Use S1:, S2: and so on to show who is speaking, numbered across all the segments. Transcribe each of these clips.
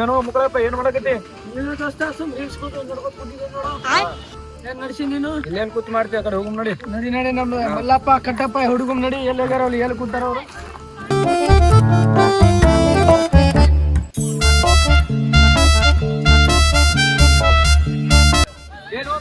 S1: ಏನೋ ಮುಕ್ಕಳಪ್ಪ ಏನ್ ಮಾಡಕತ್ತಿ?
S2: ಏನ್ ನಡ್ಸಿ ನೀನು?
S1: ಇಲ್ಲೇನ್ ಕೂತ್ ಮಾಡ್ತೀವಿ ಆ ಕಡೆ ಹೋಗಮ್ ನೋಡಿ.
S2: ನಡಿ ನಡಿ ನಮ್ದು ಮಲ್ಲಪ್ಪ ಕಟ್ಟಪ್ಪ ಹುಡುಗಮ್ ನಡಿ. ಎಲ್ಲಿ ಹೋಗ್ಯಾರ ಅವ್ರು ಎಲ್ಲಿ ಕೂತಾರ ಅವ್ರು?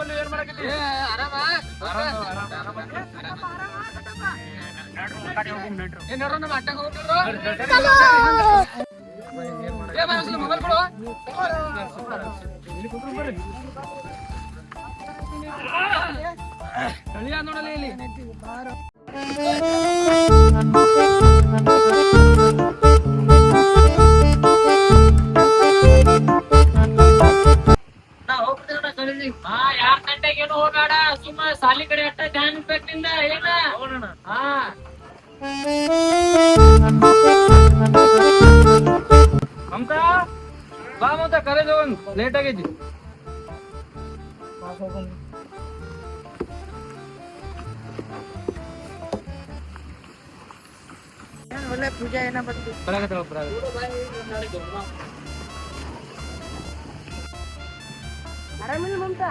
S1: ಬಲ್ಲು ಏನ್ ಮಾಡಕತ್ತಿ?
S2: ಅಟ್ಟಂಗ ಮೊಬೈಲ್ ಕೊಡು. ನೋಡಲಿ ಇಲ್ಲಿ.
S3: ಗಂಟೆಗೇನು ಹೋಗಾಡ ಸುಮ್ಮ ಸಾಲಿ ಕಡೆ ಅಟ್ಟ ಧ್ಯಾನ ಇರ್ಬೇಕು ನಿಂದ ಏನ? ಹಾ.
S1: ಮಮತಾ ಬಾ ಮಮತಾ ಕರೆದು ಲೇಟ್ ಆಗೈತಿ
S2: ಒಳ್ಳೆ ಪೂಜೆ ಏನ ಬಂತು. ಆರಾಮಿಲ್ಲ ಮಮತಾ?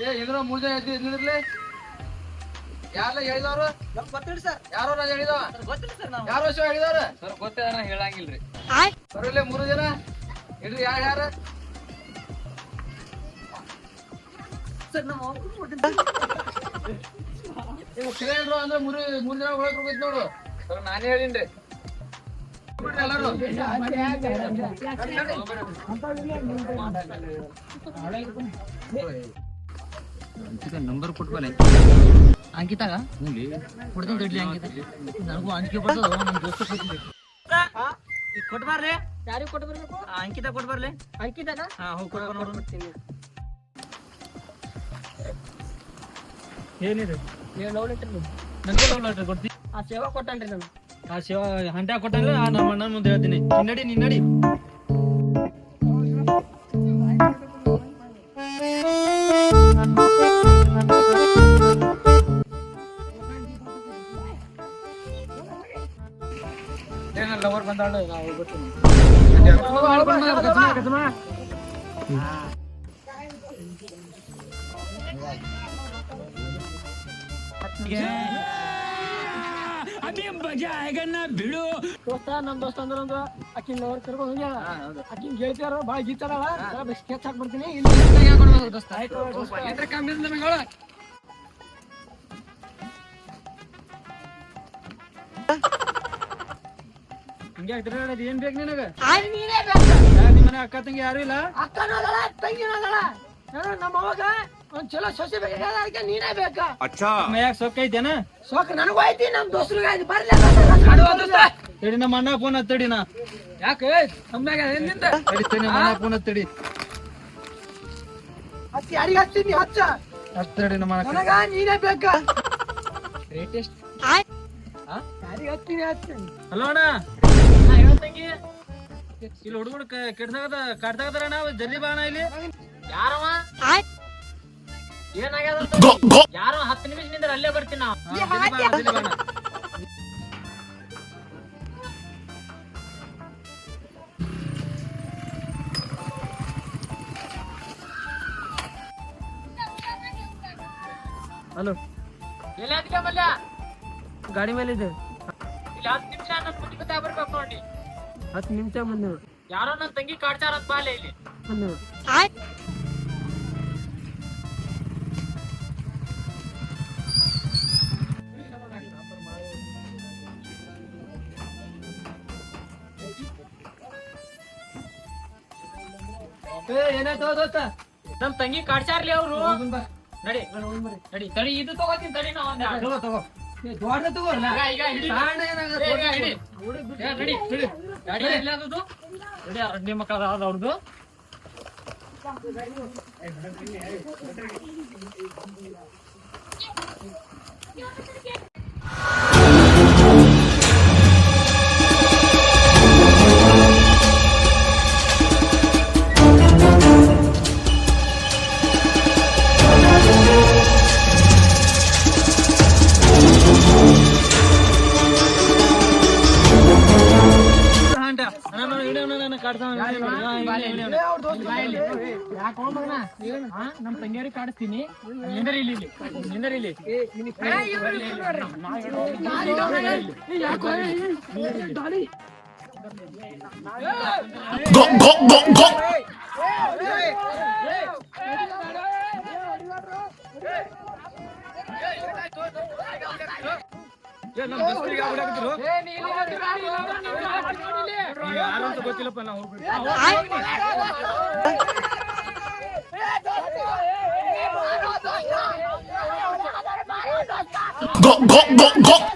S2: ಏ ಇದ್ರ ಮೂಜ ಎದ್ದು ಎದ್ದಿರ್ಲಿ ಯಾರ ಹೇಳಿದವರು ಗೊತ್ತಿಲ್ಲ ಸರ್ ಯಾರೋ ರಾಜ ಹೇಳಿದವ ಗೊತ್ತಿಲ್ಲ ಸರ್ ನಾವು ಯಾರೋ ಶಿವ ಹೇಳಿದವ್ರ ಸರ್ ಗೊತ್ತೇ ನಾ ಹೇಳಂಗಿಲ್ರಿ ಬರಲ್ಲೇ ಮೂರು ಜನ ಇಡ್ರಿ ಯಾರು ಯಾರ ಸರ್ ನಮ್ಮ ತಿಳಿದ್ರು ಅಂದ್ರೆ ಮೂರು ಮೂರು ಜನ ಒಳಗೆ ಹೋಗಿದ್ ನೋಡು ಸರ್ ನಾನೇ ಹೇಳಿನ್ರಿ ಎಲ್ಲರೂ
S1: ನಂಬರ್ ಕೊಟ್ಬಲ್ಲ
S3: ಅಂಕಿತಾಗ ಕೊಡ್ತೀನಿ ತಡ್ಲಿ ಅಂಕಿತ. ನನಗೂ ಅಂಜಿಕೆ ಬರ್ತದ? ನಮ್ಮ ದೋಸ್ತ ಕೊಡ್ತೀನಿ
S1: ಕೊಟ್ಬಾರ್ರಿ
S3: ಯಾರಿಗೆ ಕೊಟ್ಟು ಬರ್ಬೇಕು
S1: ಅಂಕಿತ ಕೊಟ್ಬರ್ಲಿ
S3: ಅಂಕಿತಾಗ
S1: ಹಾ ಹೋಗಿ ಕೊಡ್ಬಾರ ಏನಿದೆ?
S3: ಏಳು ಲವ್ ಲೆಟರ್
S1: ನನಗೆ ಲವ್ ಲೆಟರ್ ಕೊಡ್ತಿ
S3: ಆ ಸೇವಾ ಕೊಟ್ಟನ್ರಿ ನಾನು.
S1: ಆ ಸೇವಾ ಆ ನಮ್ಮ ಅಣ್ಣ ಮುಂದೆ ಹೇಳ್ತೀನಿ. ನೀನ್ ನಡಿ ಲವರ್ ಬಂದಾಳು ನಾವು ಬರ್ತೀನಿ
S3: ದೋಸ್ತ ನಮ್ ದೋಸ್ತ ಅಂದ್ರ ಒಂದು ಆಕಿನ ಲವರ್ ಕರ್ಕೊಂಡು ಹೋಗ್ಯಾಳ ಆಕಿನ ಗೆಳತಿಯರು ಭಾಳ ಗೀತಾರಲ್ಲ ಸ್ಕೆಚ್ ಹಾಕ್ಬಿಡ್ತೀನಿ. ಇಲ್ಲಿ ದೋಸ್ತ. ಆಯ್ತು.
S2: ಕಮ್ಮಿ
S1: ಹಿಂಗೆ ಏನ್ ಬೇಕು ನಿನಗ?
S3: ಆಯ್ ನೀನೇ ಬೇಕಾ.
S1: ನಿಮ್ಮ ಮನೆ ಅಕ್ಕ ತಂಗಿ ಯಾರು ಇಲ್ಲ?
S3: ಅಕ್ಕನೂ ಅದಳ ತಂಗಿನೂ ಅದಳ. ನಮ್ಮ ಅವಾಗ ಒಂದ್ ಚಲೋ ಸೊಸೆ ಬೇಕಾದ ಅದಕ್ಕೆ ನೀನೇ ಬೇಕಾ.
S1: ಮೈಯಾಗ ಸೊಕ್ಕ ಐತೇನ?
S3: ಸೊಕ್ಕ ನನಗೂ ಐತಿ ನಮ್ ದೋಸ್ತರಿಗೂ ಐತಿ. ಬರ್ಲಿ
S1: ತಡಿ ನಮ್ಮ ಅಣ್ಣ ಫೋನ್ ಹತ್ತಡಿ ನಾ.
S2: ಯಾಕೆ? ಕಮ್ಮಿಯಾಗ ಏನಿಂದ
S1: ತಡಿ ತಡಿ ನಮ್ಮ ಅಣ್ಣ ಫೋನ್ ಹತ್ತಡಿ
S3: ಹಚ್ಚಿ ಯಾರಿಗೆ ಹಚ್ತೀನಿ ಹಚ್ಚ.
S1: ಹತ್ತಡಿ ನಮ್ಮ ಅಣ್ಣ
S3: ನನಗ ನೀನೇ ಬೇಕಾ.
S2: ಗ್ರೇಟೆಸ್ಟ್
S3: ಯಾರಿಗೆ ಹಚ್ತೀನಿ ಹಚ್ತೀನಿ.
S1: ಹಲೋ ಅಣ್ಣ. ಇಲ್ಲಿ ಹುಡುಗರು ಕೆಡ್ಸಾಗದ ಕಾಡ್ಸಾಗದಾರ ನಾವು ಜಲ್ದಿ ಬಾಣ ಅಣ್ಣ ಇಲ್ಲಿ.
S3: ಯಾರವ? ಏನಾಗ್ಯದ ಯಾರೋ ಹತ್ತು ನಿಮಿಷ ನಿಂದ್ರ ಅಲ್ಲೇ ಬರ್ತೀನಿ ನಾವು.
S1: ಹಲೋ
S3: ಎಲ್ಲಿ
S1: ಗಾಡಿ ಮೇಲೆ ಇದೆ
S3: ಇಲ್ಲಿ ಹತ್ತು ನಿಮಿಷ ಮುಂದೆ ಬರ್ಬೇಕು.
S1: ಹತ್ತು ನಿಮಿಷ ಬಂದು.
S3: ಯಾರೋ ನನ್ನ ತಂಗಿ ಕಾಡ್ತಾರ ಅಂತ ಬಾಲೆ ಇಲ್ಲಿ.
S1: ಬಂದು. ಏನಾಯ್ತು ದೋಸ್ತ?
S3: ನಮ್ ತಂಗಿ ಕಾಡ್ಸಾರ್ಲಿ ಅವ್ರು. ನಡಿ ನಡಿ ತಡಿ ಇದು ತಗೋತೀನಿ ತಡಿ ನಾ ಒಂದ್ ಎರಡು.
S1: ದೊಡ್ಡ ತಗೋಲ್ಲ
S3: ಈಗ ಹಿಡಿ.
S1: ಸಣ್ಣ ಏನಾಗತ್ತೆ?
S3: ಏ, ಈಗ ಹಿಡಿ. ಏ, ನಡಿ ಹಿಡಿ. ಗಾಡಿ ಎಲ್ಲಿ ಅದದು? ನಡಿ ಅರಣ್ಯ ಮಕ್ಕಳ ಅದ ಅವ್ರದ್ದು ನಮ್ ತಂಗಿಯರಿಗೆ ಕಾಡಿಸ್ತೀನಿ ನಿಂದರಿ ಇಲ್ಲಿ ಇಲ್ಲಿ. ನಿಂದರಿ ಇಲ್ಲಿ
S2: Go, go, go, go!
S3: ಯಾರು ಅಂತ ಗೊತ್ತಿಲ್ಲಪ್ಪ ನಾವು
S2: Go, go, go, go!